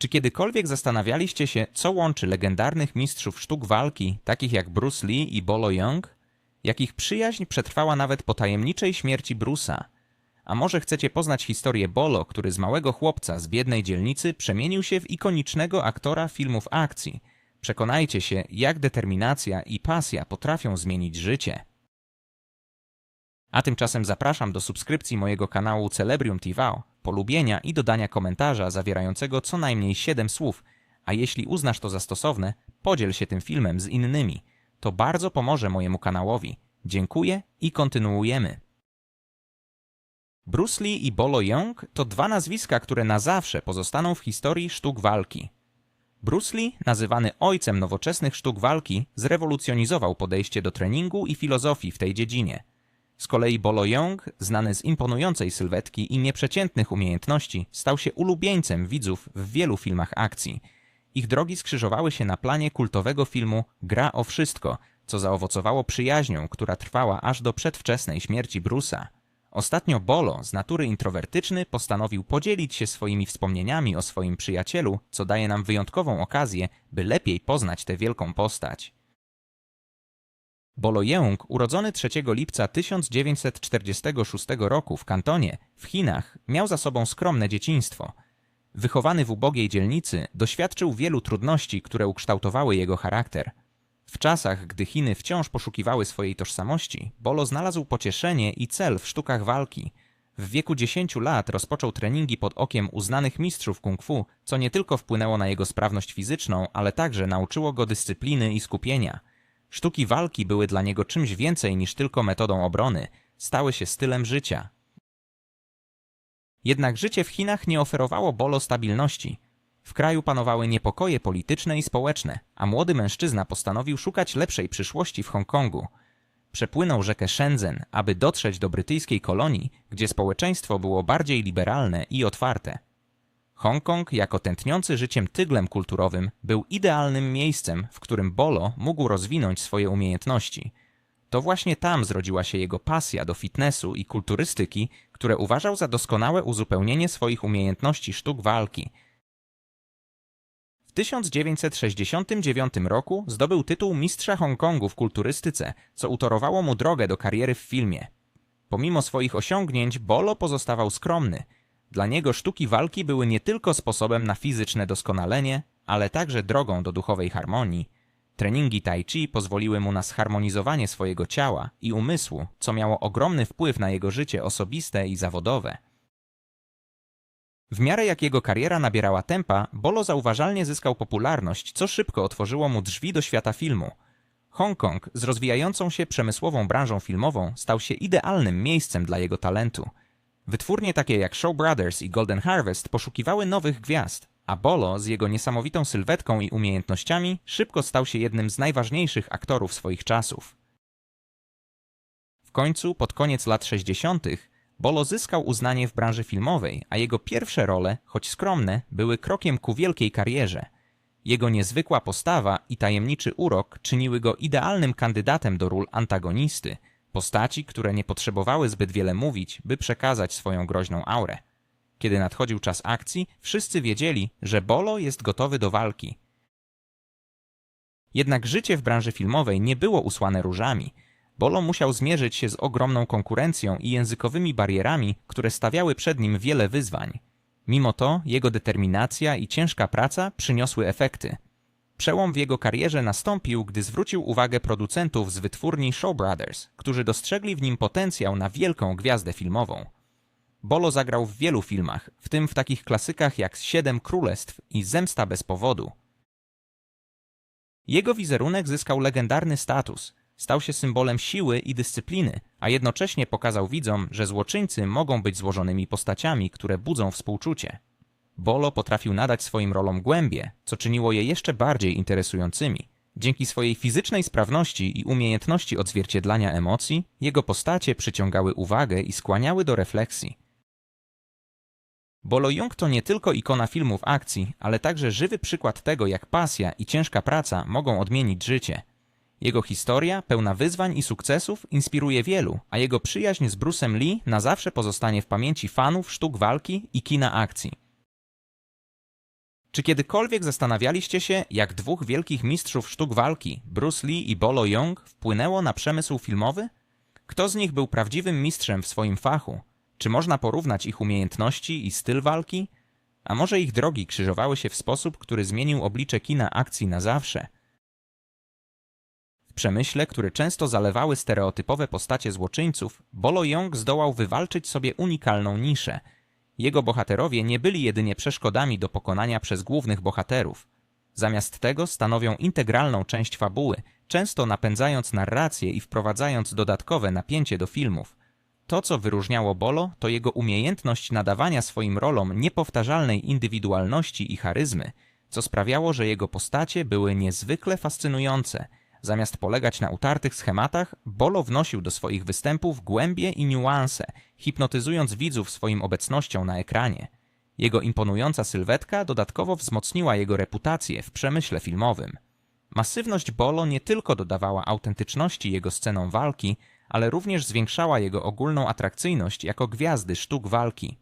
Czy kiedykolwiek zastanawialiście się, co łączy legendarnych mistrzów sztuk walki, takich jak Bruce Lee i Bolo Young? Jak ich przyjaźń przetrwała nawet po tajemniczej śmierci Bruce'a? A może chcecie poznać historię Bolo, który z małego chłopca z biednej dzielnicy przemienił się w ikonicznego aktora filmów akcji? Przekonajcie się, jak determinacja i pasja potrafią zmienić życie. A tymczasem zapraszam do subskrypcji mojego kanału Celebrium TV, polubienia i dodania komentarza zawierającego co najmniej 7 słów, a jeśli uznasz to za stosowne, podziel się tym filmem z innymi. To bardzo pomoże mojemu kanałowi. Dziękuję i kontynuujemy. Bruce Lee i Bolo Young to dwa nazwiska, które na zawsze pozostaną w historii sztuk walki. Bruce Lee, nazywany ojcem nowoczesnych sztuk walki, zrewolucjonizował podejście do treningu i filozofii w tej dziedzinie. Z kolei Bolo Young, znany z imponującej sylwetki i nieprzeciętnych umiejętności, stał się ulubieńcem widzów w wielu filmach akcji. Ich drogi skrzyżowały się na planie kultowego filmu Gra o wszystko, co zaowocowało przyjaźnią, która trwała aż do przedwczesnej śmierci Bruce'a. Ostatnio Bolo, z natury introwertyczny, postanowił podzielić się swoimi wspomnieniami o swoim przyjacielu, co daje nam wyjątkową okazję, by lepiej poznać tę wielką postać. Bolo Yeung, urodzony 3 lipca 1946 roku w Kantonie, w Chinach, miał za sobą skromne dzieciństwo. Wychowany w ubogiej dzielnicy, doświadczył wielu trudności, które ukształtowały jego charakter. W czasach, gdy Chiny wciąż poszukiwały swojej tożsamości, Bolo znalazł pocieszenie i cel w sztukach walki. W wieku 10 lat rozpoczął treningi pod okiem uznanych mistrzów kung fu, co nie tylko wpłynęło na jego sprawność fizyczną, ale także nauczyło go dyscypliny i skupienia – Sztuki walki były dla niego czymś więcej niż tylko metodą obrony, stały się stylem życia. Jednak życie w Chinach nie oferowało Bolo stabilności. W kraju panowały niepokoje polityczne i społeczne, a młody mężczyzna postanowił szukać lepszej przyszłości w Hongkongu. Przepłynął rzekę Shenzhen, aby dotrzeć do brytyjskiej kolonii, gdzie społeczeństwo było bardziej liberalne i otwarte. Hongkong, jako tętniący życiem tyglem kulturowym, był idealnym miejscem, w którym Bolo mógł rozwinąć swoje umiejętności. To właśnie tam zrodziła się jego pasja do fitnessu i kulturystyki, które uważał za doskonałe uzupełnienie swoich umiejętności sztuk walki. W 1969 roku zdobył tytuł mistrza Hongkongu w kulturystyce, co utorowało mu drogę do kariery w filmie. Pomimo swoich osiągnięć, Bolo pozostawał skromny – dla niego sztuki walki były nie tylko sposobem na fizyczne doskonalenie, ale także drogą do duchowej harmonii. Treningi tai chi pozwoliły mu na zharmonizowanie swojego ciała i umysłu, co miało ogromny wpływ na jego życie osobiste i zawodowe. W miarę jak jego kariera nabierała tempa, Bolo zauważalnie zyskał popularność, co szybko otworzyło mu drzwi do świata filmu. Hongkong z rozwijającą się przemysłową branżą filmową stał się idealnym miejscem dla jego talentu – Wytwórnie takie jak Show Brothers i Golden Harvest poszukiwały nowych gwiazd, a Bolo z jego niesamowitą sylwetką i umiejętnościami szybko stał się jednym z najważniejszych aktorów swoich czasów. W końcu, pod koniec lat 60., Bolo zyskał uznanie w branży filmowej, a jego pierwsze role, choć skromne, były krokiem ku wielkiej karierze. Jego niezwykła postawa i tajemniczy urok czyniły go idealnym kandydatem do ról antagonisty – Postaci, które nie potrzebowały zbyt wiele mówić, by przekazać swoją groźną aurę. Kiedy nadchodził czas akcji, wszyscy wiedzieli, że Bolo jest gotowy do walki. Jednak życie w branży filmowej nie było usłane różami. Bolo musiał zmierzyć się z ogromną konkurencją i językowymi barierami, które stawiały przed nim wiele wyzwań. Mimo to jego determinacja i ciężka praca przyniosły efekty – Przełom w jego karierze nastąpił, gdy zwrócił uwagę producentów z wytwórni Show Brothers, którzy dostrzegli w nim potencjał na wielką gwiazdę filmową. Bolo zagrał w wielu filmach, w tym w takich klasykach jak Siedem Królestw i Zemsta bez powodu. Jego wizerunek zyskał legendarny status, stał się symbolem siły i dyscypliny, a jednocześnie pokazał widzom, że złoczyńcy mogą być złożonymi postaciami, które budzą współczucie. Bolo potrafił nadać swoim rolom głębie, co czyniło je jeszcze bardziej interesującymi. Dzięki swojej fizycznej sprawności i umiejętności odzwierciedlania emocji, jego postacie przyciągały uwagę i skłaniały do refleksji. Bolo Jung to nie tylko ikona filmów akcji, ale także żywy przykład tego, jak pasja i ciężka praca mogą odmienić życie. Jego historia, pełna wyzwań i sukcesów, inspiruje wielu, a jego przyjaźń z Bruce'em Lee na zawsze pozostanie w pamięci fanów sztuk walki i kina akcji. Czy kiedykolwiek zastanawialiście się, jak dwóch wielkich mistrzów sztuk walki, Bruce Lee i Bolo Young, wpłynęło na przemysł filmowy? Kto z nich był prawdziwym mistrzem w swoim fachu? Czy można porównać ich umiejętności i styl walki? A może ich drogi krzyżowały się w sposób, który zmienił oblicze kina akcji na zawsze? W przemyśle, który często zalewały stereotypowe postacie złoczyńców, Bolo Young zdołał wywalczyć sobie unikalną niszę – jego bohaterowie nie byli jedynie przeszkodami do pokonania przez głównych bohaterów. Zamiast tego stanowią integralną część fabuły, często napędzając narrację i wprowadzając dodatkowe napięcie do filmów. To, co wyróżniało Bolo, to jego umiejętność nadawania swoim rolom niepowtarzalnej indywidualności i charyzmy, co sprawiało, że jego postacie były niezwykle fascynujące – Zamiast polegać na utartych schematach, Bolo wnosił do swoich występów głębie i niuanse, hipnotyzując widzów swoim obecnością na ekranie. Jego imponująca sylwetka dodatkowo wzmocniła jego reputację w przemyśle filmowym. Masywność Bolo nie tylko dodawała autentyczności jego scenom walki, ale również zwiększała jego ogólną atrakcyjność jako gwiazdy sztuk walki.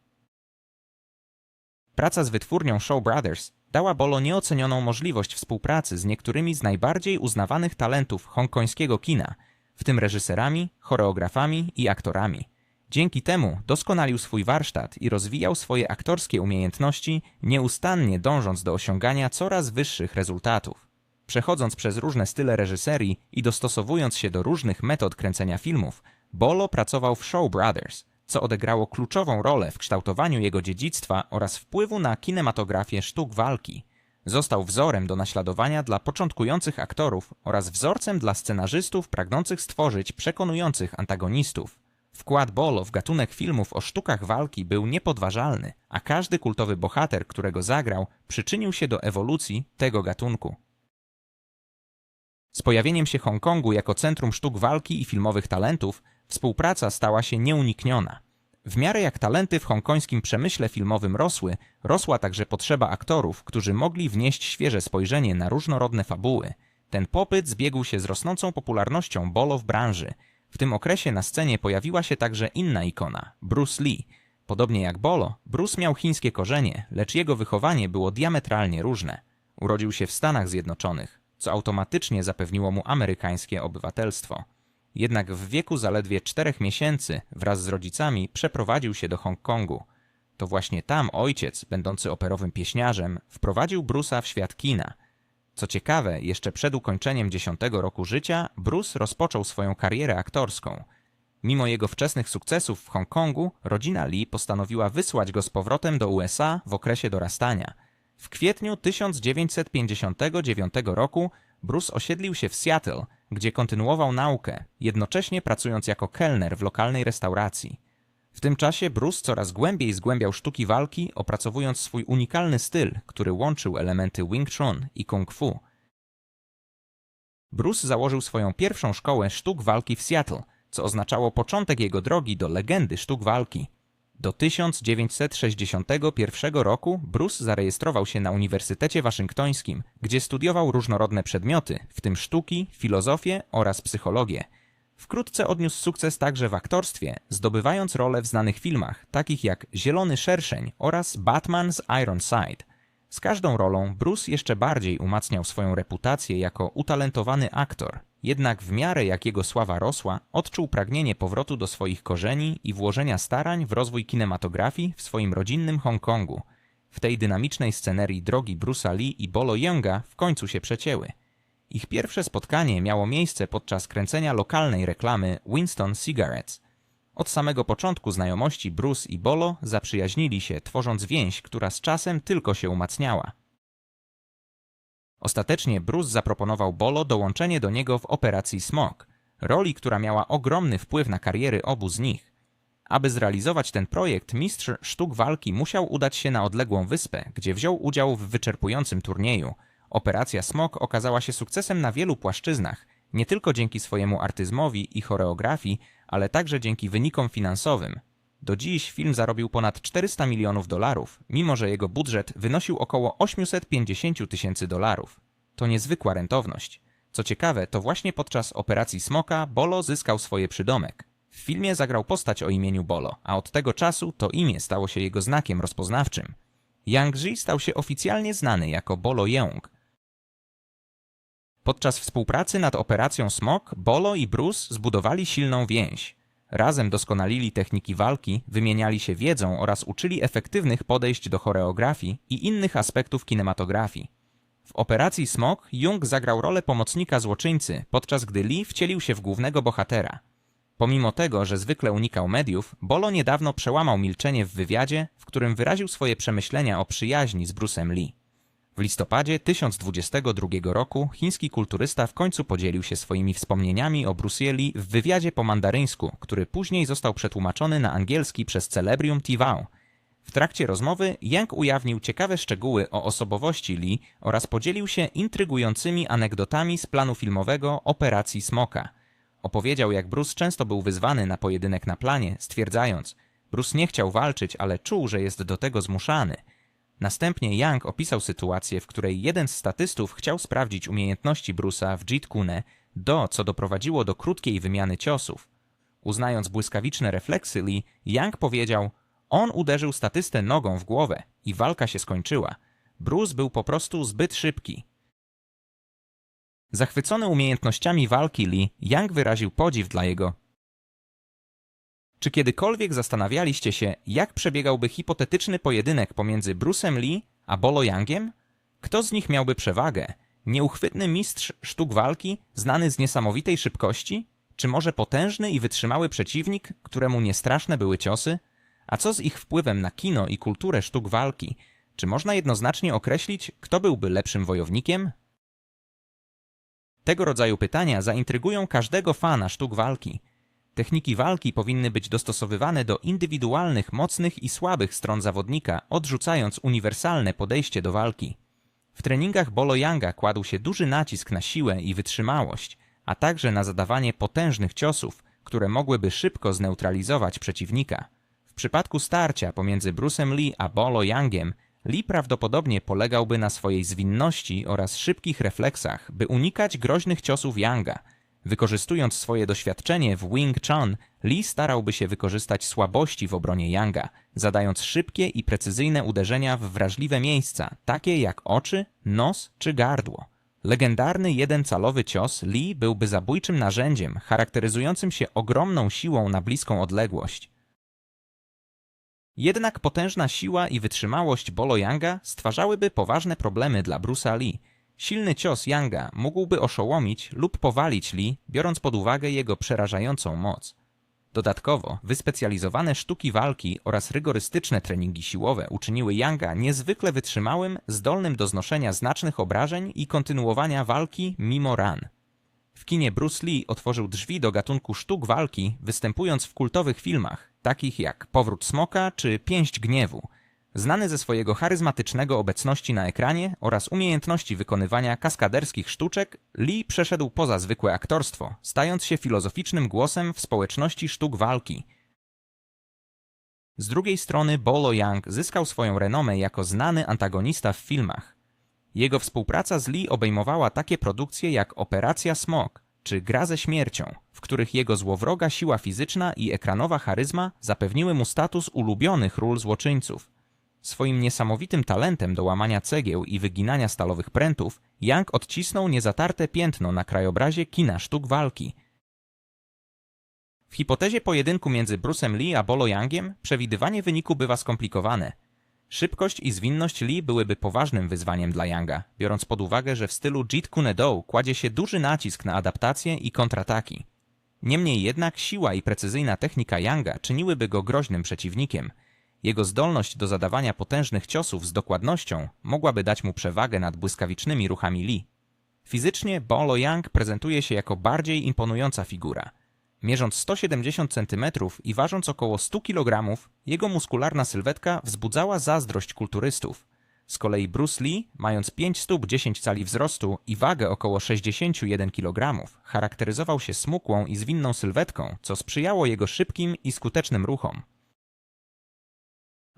Praca z wytwórnią Show Brothers dała Bolo nieocenioną możliwość współpracy z niektórymi z najbardziej uznawanych talentów hongkońskiego kina, w tym reżyserami, choreografami i aktorami. Dzięki temu doskonalił swój warsztat i rozwijał swoje aktorskie umiejętności, nieustannie dążąc do osiągania coraz wyższych rezultatów. Przechodząc przez różne style reżyserii i dostosowując się do różnych metod kręcenia filmów, Bolo pracował w Show Brothers, co odegrało kluczową rolę w kształtowaniu jego dziedzictwa oraz wpływu na kinematografię sztuk walki. Został wzorem do naśladowania dla początkujących aktorów oraz wzorcem dla scenarzystów pragnących stworzyć przekonujących antagonistów. Wkład Bolo w gatunek filmów o sztukach walki był niepodważalny, a każdy kultowy bohater, którego zagrał, przyczynił się do ewolucji tego gatunku. Z pojawieniem się Hongkongu jako centrum sztuk walki i filmowych talentów Współpraca stała się nieunikniona. W miarę jak talenty w hongkońskim przemyśle filmowym rosły, rosła także potrzeba aktorów, którzy mogli wnieść świeże spojrzenie na różnorodne fabuły. Ten popyt zbiegł się z rosnącą popularnością Bolo w branży. W tym okresie na scenie pojawiła się także inna ikona Bruce Lee. Podobnie jak Bolo, Bruce miał chińskie korzenie, lecz jego wychowanie było diametralnie różne. Urodził się w Stanach Zjednoczonych, co automatycznie zapewniło mu amerykańskie obywatelstwo. Jednak w wieku zaledwie czterech miesięcy wraz z rodzicami przeprowadził się do Hongkongu. To właśnie tam ojciec, będący operowym pieśniarzem, wprowadził Bruce'a w świat kina. Co ciekawe, jeszcze przed ukończeniem dziesiątego roku życia Bruce rozpoczął swoją karierę aktorską. Mimo jego wczesnych sukcesów w Hongkongu, rodzina Lee postanowiła wysłać go z powrotem do USA w okresie dorastania. W kwietniu 1959 roku Bruce osiedlił się w Seattle – gdzie kontynuował naukę, jednocześnie pracując jako kelner w lokalnej restauracji. W tym czasie Bruce coraz głębiej zgłębiał sztuki walki, opracowując swój unikalny styl, który łączył elementy Wing Chun i Kung Fu. Bruce założył swoją pierwszą szkołę sztuk walki w Seattle, co oznaczało początek jego drogi do legendy sztuk walki. Do 1961 roku Bruce zarejestrował się na Uniwersytecie Waszyngtońskim, gdzie studiował różnorodne przedmioty, w tym sztuki, filozofię oraz psychologię. Wkrótce odniósł sukces także w aktorstwie, zdobywając role w znanych filmach, takich jak Zielony Szerszeń oraz Batman z Ironside. Z każdą rolą Bruce jeszcze bardziej umacniał swoją reputację jako utalentowany aktor, jednak w miarę jak jego sława rosła, odczuł pragnienie powrotu do swoich korzeni i włożenia starań w rozwój kinematografii w swoim rodzinnym Hongkongu. W tej dynamicznej scenerii drogi Bruce'a Lee i Bolo Younga w końcu się przecięły. Ich pierwsze spotkanie miało miejsce podczas kręcenia lokalnej reklamy Winston Cigarettes. Od samego początku znajomości Bruce i Bolo zaprzyjaźnili się, tworząc więź, która z czasem tylko się umacniała. Ostatecznie Bruce zaproponował Bolo dołączenie do niego w operacji Smog, roli, która miała ogromny wpływ na kariery obu z nich. Aby zrealizować ten projekt, mistrz sztuk walki musiał udać się na odległą wyspę, gdzie wziął udział w wyczerpującym turnieju. Operacja Smog okazała się sukcesem na wielu płaszczyznach, nie tylko dzięki swojemu artyzmowi i choreografii, ale także dzięki wynikom finansowym. Do dziś film zarobił ponad 400 milionów dolarów, mimo że jego budżet wynosił około 850 tysięcy dolarów. To niezwykła rentowność. Co ciekawe, to właśnie podczas operacji Smoka Bolo zyskał swoje przydomek. W filmie zagrał postać o imieniu Bolo, a od tego czasu to imię stało się jego znakiem rozpoznawczym. Yang Ji stał się oficjalnie znany jako Bolo Yeong. Podczas współpracy nad operacją Smok, Bolo i Bruce zbudowali silną więź. Razem doskonalili techniki walki, wymieniali się wiedzą oraz uczyli efektywnych podejść do choreografii i innych aspektów kinematografii. W operacji Smok Jung zagrał rolę pomocnika złoczyńcy, podczas gdy Lee wcielił się w głównego bohatera. Pomimo tego, że zwykle unikał mediów, Bolo niedawno przełamał milczenie w wywiadzie, w którym wyraził swoje przemyślenia o przyjaźni z Bruce'em Lee. W listopadzie 1022 roku chiński kulturysta w końcu podzielił się swoimi wspomnieniami o Bruce Lee w wywiadzie po mandaryńsku, który później został przetłumaczony na angielski przez Celebrium TV. W trakcie rozmowy Yang ujawnił ciekawe szczegóły o osobowości Lee oraz podzielił się intrygującymi anegdotami z planu filmowego Operacji Smoka. Opowiedział, jak Bruce często był wyzwany na pojedynek na planie, stwierdzając: Bruce nie chciał walczyć, ale czuł, że jest do tego zmuszany. Następnie Young opisał sytuację, w której jeden z statystów chciał sprawdzić umiejętności Bruce'a w Jeet Kune, do co doprowadziło do krótkiej wymiany ciosów. Uznając błyskawiczne refleksy Lee, Young powiedział: On uderzył statystę nogą w głowę i walka się skończyła. Bruce był po prostu zbyt szybki. Zachwycony umiejętnościami walki Lee, Young wyraził podziw dla jego czy kiedykolwiek zastanawialiście się, jak przebiegałby hipotetyczny pojedynek pomiędzy Bruce'em Lee a Bolo Youngiem? Kto z nich miałby przewagę? Nieuchwytny mistrz sztuk walki, znany z niesamowitej szybkości? Czy może potężny i wytrzymały przeciwnik, któremu niestraszne były ciosy? A co z ich wpływem na kino i kulturę sztuk walki? Czy można jednoznacznie określić, kto byłby lepszym wojownikiem? Tego rodzaju pytania zaintrygują każdego fana sztuk walki – Techniki walki powinny być dostosowywane do indywidualnych, mocnych i słabych stron zawodnika, odrzucając uniwersalne podejście do walki. W treningach Bolo Yanga kładł się duży nacisk na siłę i wytrzymałość, a także na zadawanie potężnych ciosów, które mogłyby szybko zneutralizować przeciwnika. W przypadku starcia pomiędzy Bruce'em Lee a Bolo Yangiem, Lee prawdopodobnie polegałby na swojej zwinności oraz szybkich refleksach, by unikać groźnych ciosów Yanga – Wykorzystując swoje doświadczenie w Wing Chun, Lee starałby się wykorzystać słabości w obronie Yanga, zadając szybkie i precyzyjne uderzenia w wrażliwe miejsca, takie jak oczy, nos czy gardło. Legendarny jeden calowy cios Lee byłby zabójczym narzędziem, charakteryzującym się ogromną siłą na bliską odległość. Jednak potężna siła i wytrzymałość Bolo Yanga stwarzałyby poważne problemy dla Bruce'a Lee, Silny cios Yanga mógłby oszołomić lub powalić Lee, biorąc pod uwagę jego przerażającą moc. Dodatkowo, wyspecjalizowane sztuki walki oraz rygorystyczne treningi siłowe uczyniły Yanga niezwykle wytrzymałym, zdolnym do znoszenia znacznych obrażeń i kontynuowania walki mimo ran. W kinie Bruce Lee otworzył drzwi do gatunku sztuk walki, występując w kultowych filmach, takich jak Powrót Smoka czy Pięść Gniewu, Znany ze swojego charyzmatycznego obecności na ekranie oraz umiejętności wykonywania kaskaderskich sztuczek, Lee przeszedł poza zwykłe aktorstwo, stając się filozoficznym głosem w społeczności sztuk walki. Z drugiej strony Bolo Young zyskał swoją renomę jako znany antagonista w filmach. Jego współpraca z Lee obejmowała takie produkcje jak Operacja Smok czy Gra ze śmiercią, w których jego złowroga siła fizyczna i ekranowa charyzma zapewniły mu status ulubionych ról złoczyńców – Swoim niesamowitym talentem do łamania cegieł i wyginania stalowych prętów, Young odcisnął niezatarte piętno na krajobrazie kina sztuk walki. W hipotezie pojedynku między Bruce'em Lee a Bolo Youngiem przewidywanie wyniku bywa skomplikowane. Szybkość i zwinność Lee byłyby poważnym wyzwaniem dla Younga, biorąc pod uwagę, że w stylu Jeet Kune Do kładzie się duży nacisk na adaptację i kontrataki. Niemniej jednak siła i precyzyjna technika Younga czyniłyby go groźnym przeciwnikiem – jego zdolność do zadawania potężnych ciosów z dokładnością mogłaby dać mu przewagę nad błyskawicznymi ruchami Lee. Fizycznie Bolo Yang prezentuje się jako bardziej imponująca figura. Mierząc 170 cm i ważąc około 100 kg, jego muskularna sylwetka wzbudzała zazdrość kulturystów. Z kolei Bruce Lee, mając 5 stóp 10 cali wzrostu i wagę około 61 kg, charakteryzował się smukłą i zwinną sylwetką, co sprzyjało jego szybkim i skutecznym ruchom.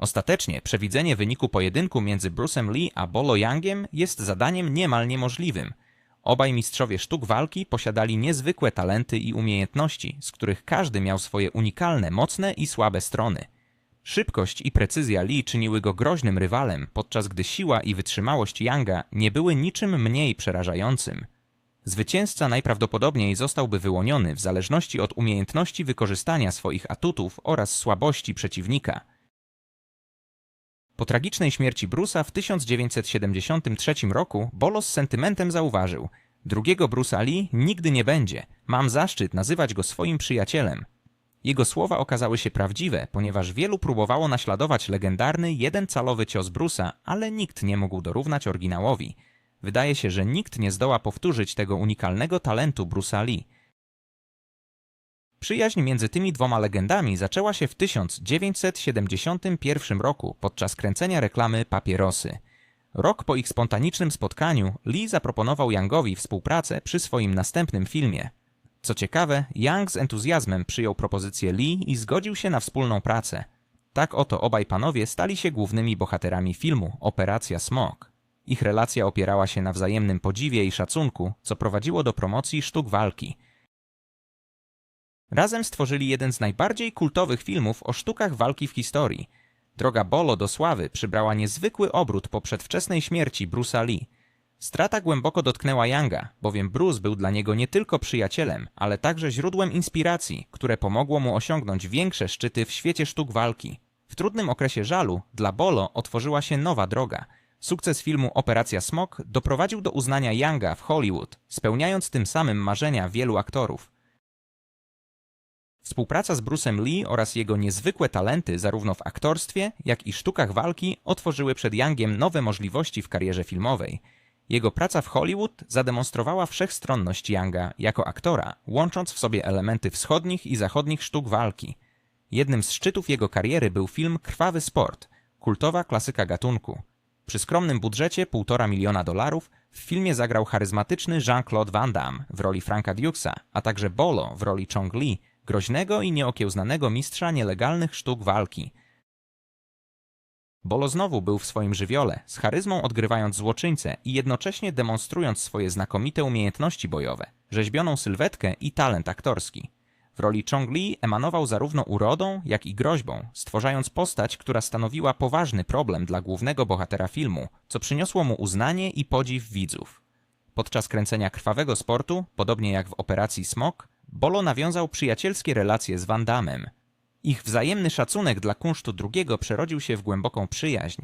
Ostatecznie przewidzenie wyniku pojedynku między Bruce'em Lee a Bolo Youngiem jest zadaniem niemal niemożliwym. Obaj mistrzowie sztuk walki posiadali niezwykłe talenty i umiejętności, z których każdy miał swoje unikalne, mocne i słabe strony. Szybkość i precyzja Lee czyniły go groźnym rywalem, podczas gdy siła i wytrzymałość Younga nie były niczym mniej przerażającym. Zwycięzca najprawdopodobniej zostałby wyłoniony w zależności od umiejętności wykorzystania swoich atutów oraz słabości przeciwnika. Po tragicznej śmierci Bruce'a w 1973 roku Bolo z sentymentem zauważył: Drugiego Bruce'a Lee nigdy nie będzie. Mam zaszczyt nazywać go swoim przyjacielem. Jego słowa okazały się prawdziwe, ponieważ wielu próbowało naśladować legendarny jeden calowy cios Bruce'a, ale nikt nie mógł dorównać oryginałowi. Wydaje się, że nikt nie zdoła powtórzyć tego unikalnego talentu Bruce'a Lee. Przyjaźń między tymi dwoma legendami zaczęła się w 1971 roku podczas kręcenia reklamy papierosy. Rok po ich spontanicznym spotkaniu Lee zaproponował Youngowi współpracę przy swoim następnym filmie. Co ciekawe, Young z entuzjazmem przyjął propozycję Lee i zgodził się na wspólną pracę. Tak oto obaj panowie stali się głównymi bohaterami filmu Operacja Smok. Ich relacja opierała się na wzajemnym podziwie i szacunku, co prowadziło do promocji sztuk walki. Razem stworzyli jeden z najbardziej kultowych filmów o sztukach walki w historii. Droga Bolo do sławy przybrała niezwykły obrót po przedwczesnej śmierci Bruce'a Lee. Strata głęboko dotknęła Younga, bowiem Bruce był dla niego nie tylko przyjacielem, ale także źródłem inspiracji, które pomogło mu osiągnąć większe szczyty w świecie sztuk walki. W trudnym okresie żalu dla Bolo otworzyła się nowa droga. Sukces filmu Operacja Smok doprowadził do uznania Younga w Hollywood, spełniając tym samym marzenia wielu aktorów. Współpraca z Bruce'em Lee oraz jego niezwykłe talenty zarówno w aktorstwie, jak i sztukach walki otworzyły przed Youngiem nowe możliwości w karierze filmowej. Jego praca w Hollywood zademonstrowała wszechstronność Younga jako aktora, łącząc w sobie elementy wschodnich i zachodnich sztuk walki. Jednym z szczytów jego kariery był film Krwawy Sport, kultowa klasyka gatunku. Przy skromnym budżecie 1,5 miliona dolarów w filmie zagrał charyzmatyczny Jean-Claude Van Damme w roli Franka Dukesa, a także Bolo w roli Chong Li, groźnego i nieokiełznanego mistrza nielegalnych sztuk walki. Bolo znowu był w swoim żywiole, z charyzmą odgrywając złoczyńcę i jednocześnie demonstrując swoje znakomite umiejętności bojowe, rzeźbioną sylwetkę i talent aktorski. W roli Chong Li emanował zarówno urodą, jak i groźbą, stwarzając postać, która stanowiła poważny problem dla głównego bohatera filmu, co przyniosło mu uznanie i podziw widzów. Podczas kręcenia krwawego sportu, podobnie jak w operacji Smok, Bolo nawiązał przyjacielskie relacje z Van Damme. Ich wzajemny szacunek dla kunsztu drugiego przerodził się w głęboką przyjaźń.